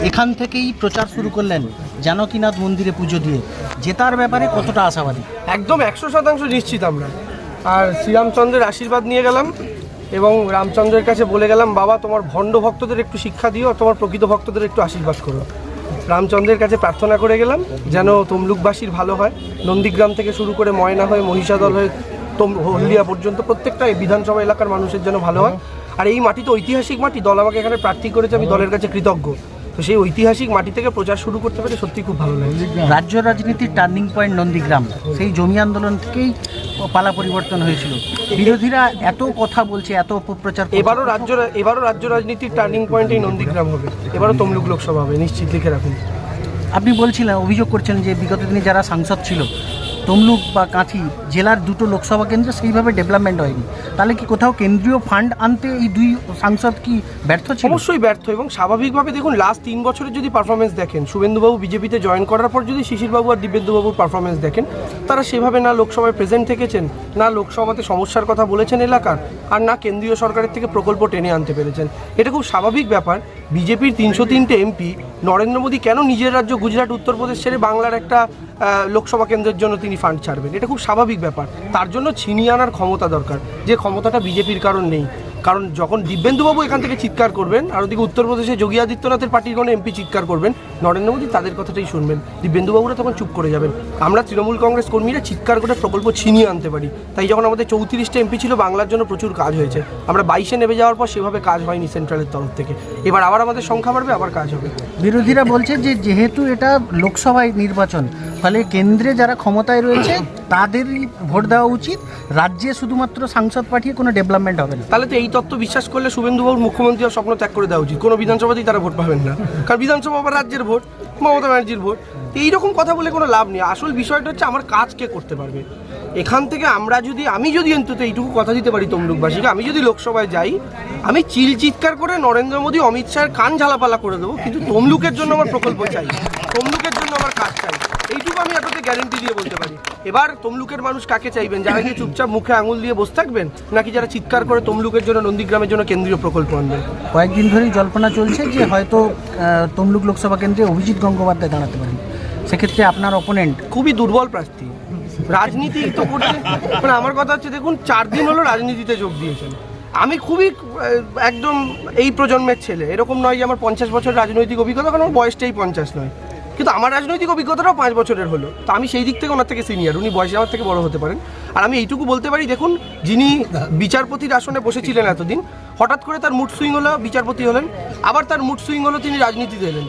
এখান থেকেই প্রচার শুরু করলেন জানকীনাথ মন্দিরে পুজো দিয়ে। জেতার ব্যাপারে কতটা আশাবাদী? একদম একশো শতাংশ নিশ্চিত আমরা। আর শ্রীরামচন্দ্রের আশীর্বাদ নিয়ে গেলাম এবং রামচন্দ্রের কাছে বলে গেলাম, বাবা, তোমার ভণ্ড ভক্তদের একটু শিক্ষা দিও আর তোমার প্রকৃত ভক্তদের একটু আশীর্বাদ করো। রামচন্দ্রের কাছে প্রার্থনা করে গেলাম যেন তমলুকবাসীর ভালো হয়। নন্দীগ্রাম থেকে শুরু করে ময়না হয়ে, মহিষাদল হয়ে, তম, হলদিয়া পর্যন্ত প্রত্যেকটা এই বিধানসভা এলাকার মানুষের জন্য ভালো হয়। আর এই মাটি তো ঐতিহাসিক মাটি, দল আমাকে এখানে প্রার্থী করেছে, আমি দলের কাছে কৃতজ্ঞ। তো সেই ঐতিহাসিক মাটি থেকে প্রচার শুরু করতে পেরে সত্যি খুব ভালো লাগে। রাজ্য রাজনীতির টার্নিং পয়েন্ট নন্দীগ্রাম। সেই জমি আন্দোলন থেকেই পালা পরিবর্তন হয়েছিল। বিরোধীরা এত কথা বলছে এত অপপ্রচার এবারও রাজ্য এবারও রাজ্য রাজনীতির টার্নিং পয়েন্ট এই নন্দীগ্রাম হবে। এবারও তমলুক লোকসভা হবে নিশ্চিত লিখে রাখুন। আপনি বলছিলেন অভিযোগ করছেন যে বিগত দিনে যারা সাংসদ ছিল তমলুক বা কাঁথি জেলার দুটো লোকসভা কেন্দ্রে সেইভাবে ডেভেলপমেন্ট হয়নি। তাহলে কি কোথাও কেন্দ্রীয় ফান্ড আনতে এই দুই সাংসদ কি ব্যর্থ ছিল? অবশ্যই ব্যর্থ এবং স্বাভাবিকভাবে দেখুন লাস্ট তিন বছরের যদি পারফরমেন্স দেখেন, শুভেন্দুবাবু বিজেপিতে জয়েন করার পর যদি শিশিরবাবু আর দিব্যেন্দুবাবুর পারফরমেন্স দেখেন, তারা সেভাবে না লোকসভায় প্রেজেন্ট থেকেছেন, না লোকসভাতে সমস্যার কথা বলেছেন এলাকার, আর না কেন্দ্রীয় সরকারের থেকে প্রকল্প টেনে আনতে পেরেছেন। এটা খুব স্বাভাবিক ব্যাপার। বিজেপির তিনশো তিনটে এমপি, নরেন্দ্র মোদী কেন নিজের রাজ্য গুজরাট, উত্তরপ্রদেশ ছেড়ে বাংলার একটা লোকসভা কেন্দ্রের জন্য তিনি ফান্ড ছাড়বেন? এটা খুব স্বাভাবিক ব্যাপার। তার জন্য ছিনিয়ে আনার ক্ষমতা দরকার। যে ক্ষমতাটা বিজেপির কারণ নেই। কারণ যখন দিব্যেন্দুবাবু এখান থেকে চিৎকার করবেন, আর ওদিকে উত্তরপ্রদেশে যোগী আদিত্যনাথের পার্টির কোনো এমপি চিৎকার করবেন, নরেন্দ্র মোদী তাদের কথাটাই শুনবেন। দিব্যেন্দুবাবুরা তখন চুপ করে যাবেন। আমরা তৃণমূল কংগ্রেস কর্মীরা চিৎকার করে প্রকল্প ছিনিয়ে আনতে পারি। তাই যখন আমাদের চৌত্রিশটা এমপি ছিল, বাংলার জন্য প্রচুর কাজ হয়েছে। আমরা বাইশে নেমে যাওয়ার পর সেভাবে কাজ হয়নি সেন্ট্রালের তরফ থেকে। এবার আবার আমাদের সংখ্যা বাড়বে, আবার কাজ হবে। বিরোধীরা বলছে যে, যেহেতু এটা লোকসভায় নির্বাচন ফলে কেন্দ্রে যারা ক্ষমতায় রয়েছে, তাদেরই ভোট দেওয়া উচিত। রাজ্যে শুধুমাত্র সাংসদ পাঠিয়ে কোনো ডেভেলপমেন্ট হবে না। তাহলে তো এই তত্ত্ব বিশ্বাস করলে শুভেন্দুবাবুর মুখ্যমন্ত্রী স্বপ্ন ত্যাগ করে দেওয়া উচিত। কোনো বিধানসভাতেই তারা ভোট পাবেন না। কারণ বিধানসভা আবার রাজ্যের ভোট, মমতা ব্যানার্জির ভোট। এইরকম কথা বলে কোনো লাভ নেই। আসল বিষয়টা হচ্ছে আমার কাজ কে করতে পারবে? এখান থেকে আমরা যদি, আমি যদি অন্তত এইটুকু কথা দিতে পারি তমলুকবাসীকে, আমি যদি লোকসভায় যাই, আমি চিল চিৎকার করে নরেন্দ্র মোদী, অমিত শাহের কান ঝালাপালা করে দেবো। কিন্তু তমলুকের জন্য আমার প্রকল্প চাই। তমলুকের জন্য আমার কাজ চাই। এইটুকু আমি আপনাকে গ্যারেন্টি দিয়ে বলতে পারি। এবার তমলুকের মানুষ কাকে চাইবেন? যারা কি চুপচাপ মুখে আঙুল দিয়ে বসে থাকবেন নাকি যারা চিৎকার করে তমলুকের জন্য নন্দীগ্রামের জন্য কেন্দ্রীয় প্রকল্প আনবেন? কয়েকদিন ধরেই জল্পনা চলছে যে হয়তো তমলুক লোকসভা কেন্দ্রে অভিজিৎ গঙ্গোপাধ্যায় দাঁড়াতে পারেন। সেক্ষেত্রে আপনার অপোনেন্ট খুবই দুর্বল প্রার্থী। রাজনীতি তো করছে। মানে আমার কথা হচ্ছে দেখুন চার দিন হলো রাজনীতিতে যোগ দিয়েছেন। আমি খুবই একদম এই প্রজন্মের ছেলে। এরকম নয় যে আমার পঞ্চাশ বছর রাজনৈতিক অভিজ্ঞতা কারণ আমার বয়সটাই পঞ্চাশ নয়। কিন্তু আমার রাজনৈতিক অভিজ্ঞতাটাও পাঁচ বছরের হলো। তো আমি সেই দিক থেকে ওনার থেকে সিনিয়র উনি বয়সে আমার থেকে বড় হতে পারেন। আর আমি এইটুকু বলতে পারি, দেখুন, যিনি বিচারপতির আসনে বসেছিলেন এতদিন, হঠাৎ করে তার মুড সুইং হলো, বিচারপতি হলেন। আবার তার মুড সুইং হলো, তিনি রাজনীতিতে এলেন।